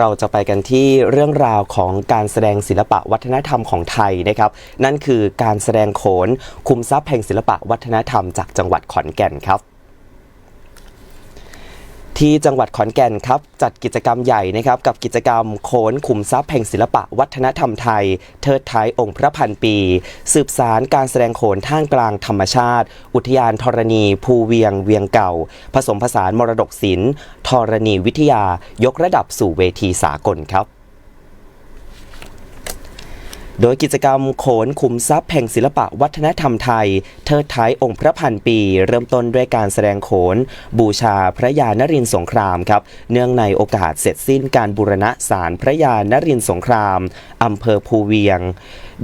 เราจะไปกันที่เรื่องราวของการแสดงศิลปะวัฒนธรรมของไทยนะครับ นั่นคือการแสดงโขนคุมทรัพย์แห่งศิลปะวัฒนธรรมจากจังหวัดขอนแก่นครับ ที่จังหวัดขอนแก่นครับจัดกิจกรรมใหญ่นะครับกับกิจกรรมโขนขุมทรัพย์แห่งศิลปะวัฒนธรรมไทย เทิดท้ายองค์พระพันปี สืบสารการแสดงโขนท่ามกลางธรรมชาติ อุทยานธรณี ภูเวียง เวียงเก่า ผสมผสานมรดกศิลป์ธรณีวิทยายกระดับสู่เวทีสากลครับ โดยกิจกรรมโขนขุมทรัพย์แห่งศิลปะวัฒนธรรมไทย เทิดท้ายองค์พระพันปี เริ่มต้นด้วยการแสดงโขน บูชาพระยานรินสงครามครับ เนื่องในโอกาสเสร็จสิ้นการบูรณะศาลพระยานรินสงครามอำเภอภูเวียง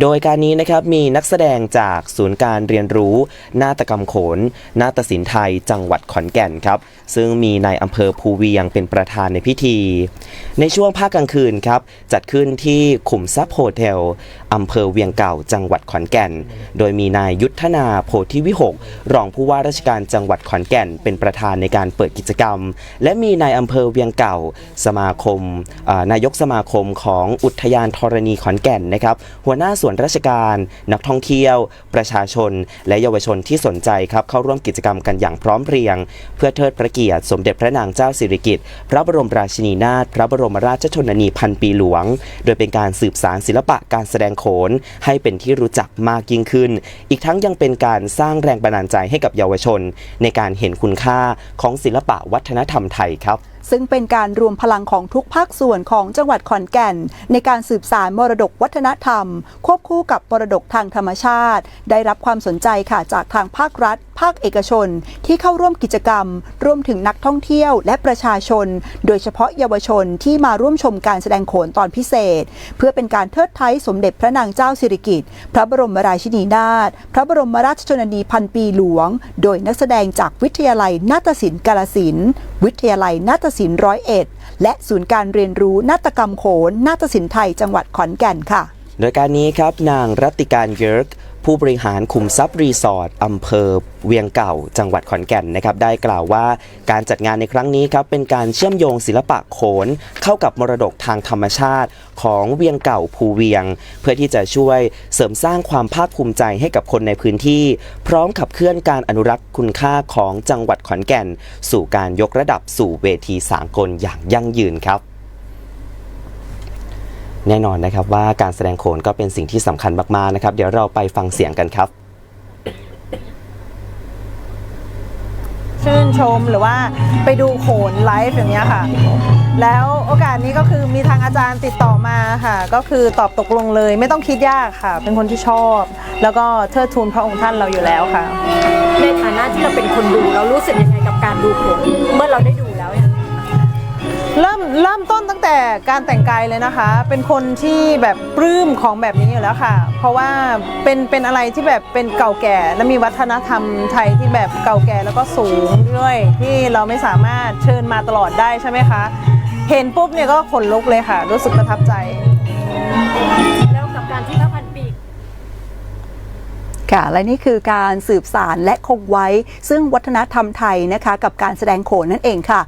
โดยการนี้นะครับมีนักแสดงจากศูนย์การเรียนรู้ นาฏกรรมโขน นาฏศิลป์ไทย จังหวัดขอนแก่นครับ ซึ่งมีในอำเภอภูเวียงเป็นประธานในพิธี ในช่วงภาคกลางคืนครับ จัดขึ้นที่ขุมทรัพย์โฮเทลอำเภอเวียงเก่าจังหวัดขอนแก่น โดยมีนายยุทธนาโพธิวิหก รองผู้ว่าราชการจังหวัดขอนแก่น เป็นประธานในการเปิดกิจกรรม และมีนายอำเภอเวียงเก่า สมาคมนายกสมาคมของอุทยานธรณีขอนแก่นนะครับ หัวหน้าส่วนราชการ นักท่องเที่ยว ประชาชน และเยาวชนที่สนใจครับเข้าร่วมกิจกรรมกันอย่างพร้อมเพรียง เพื่อเทิดพระเกียรติสมเด็จพระนางเจ้าสิริกิติ์พระบรมราชินีนาถพระบรมราชชนนีพันปีหลวง โดยเป็นการสืบสารศิลปะการแสดงโขน ให้เป็นที่รู้จักมากยิ่งขึ้น อีกทั้งยังเป็นการสร้างแรงบันดาลใจให้กับเยาวชน ในการเห็นคุณค่าของศิลปะวัฒนธรรมไทยครับ ซึ่งเป็นการรวมพลังของทุกภาคส่วนของจังหวัดขอนแก่น ในการสืบสารมรดกวัฒนธรรม ควบคู่กับมรดกทางธรรมชาติ ได้รับความสนใจค่ะจากทางภาครัฐ ภาคเอกชน ที่เข้าร่วมกิจกรรม รวมถึงนักท่องเที่ยวและประชาชน โดยเฉพาะเยาวชนที่มาร่วมชมการแสดงโขนตอนพิเศษ เพื่อเป็นการเทิดไท้สมเด็จพระนางเจ้าสิริกิติ์พระบรมราชินีนาถพระบรมราชชนนีพันปีหลวง โดยนักแสดงจากวิทยาลัยนาฏศิลป์กาลสิน วิทยาลัยนาฏศิลป์ร้อยเอ็ดและศูนย์การเรียนรู้นาฏกรรมโขนนาฏศิลป์ไทยจังหวัดขอนแก่นค่ะ โดยการนี้ครับนางรัติการเยิร์ก ผู้บริหารคุมทรัพย์รีสอร์ทอำเภอเวียงเก่า จังหวัดขอนแก่นนะครับได้กล่าวว่าการจัดงานในครั้งนี้ครับเป็นการเชื่อมโยงศิลปะโขน เข้ากับมรดกทางธรรมชาติ ของเวียงเก่าภูเวียง เพื่อที่จะช่วยเสริมสร้างความภาคภูมิใจให้กับคนในพื้นที่ พร้อมขับเคลื่อนการอนุรักษ์คุณค่าของจังหวัดขอนแก่น สู่การยกระดับสู่เวทีสากลอย่างยั่งยืนครับ แน่นอนนะครับว่าการแสดงโขนก็เป็นสิ่งที่สำคัญมากๆนะครับ เดี๋ยวเราไปฟังเสียงกันครับชื่นชมหรือว่าไปดูโขนไลฟ์อย่างเงี้ยค่ะ แล้วโอกาสนี้ก็คือมีทางอาจารย์ติดต่อมาค่ะ ก็คือตอบตกลงเลยไม่ต้องคิดยากค่ะ เป็นคนที่ชอบ แล้วก็เทิดทูนพระองค์ท่านเราอยู่แล้วค่ะ ในฐานะที่เราเป็นคนดูเรารู้สึกยังไงกับการดูโขนเมื่อเราได้ดูแล้วเนี่ยเริ่มเริ่มต้นตั้ง แต่การแต่งกายเลยนะคะ เป็นคนที่แบบปลื้มของแบบนี้อยู่แล้วค่ะ เพราะว่าเป็นเป็นอะไรที่แบบเป็นเก่าแก่ และมีวัฒนธรรมไทยที่แบบเก่าแก่แล้วก็สูงด้วยที่เราไม่สามารถเชิญมาตลอดได้ใช่ไหมคะ เห็นปุ๊บเนี่ยก็ขนลุกเลยค่ะ รู้สึกประทับใจ แล้วกับการที่พระพันปีค่ะและนี่คือการสืบสารและคงไว้ ซึ่งวัฒนธรรมไทยนะคะ กับการแสดงโขนนั่นเองค่ะ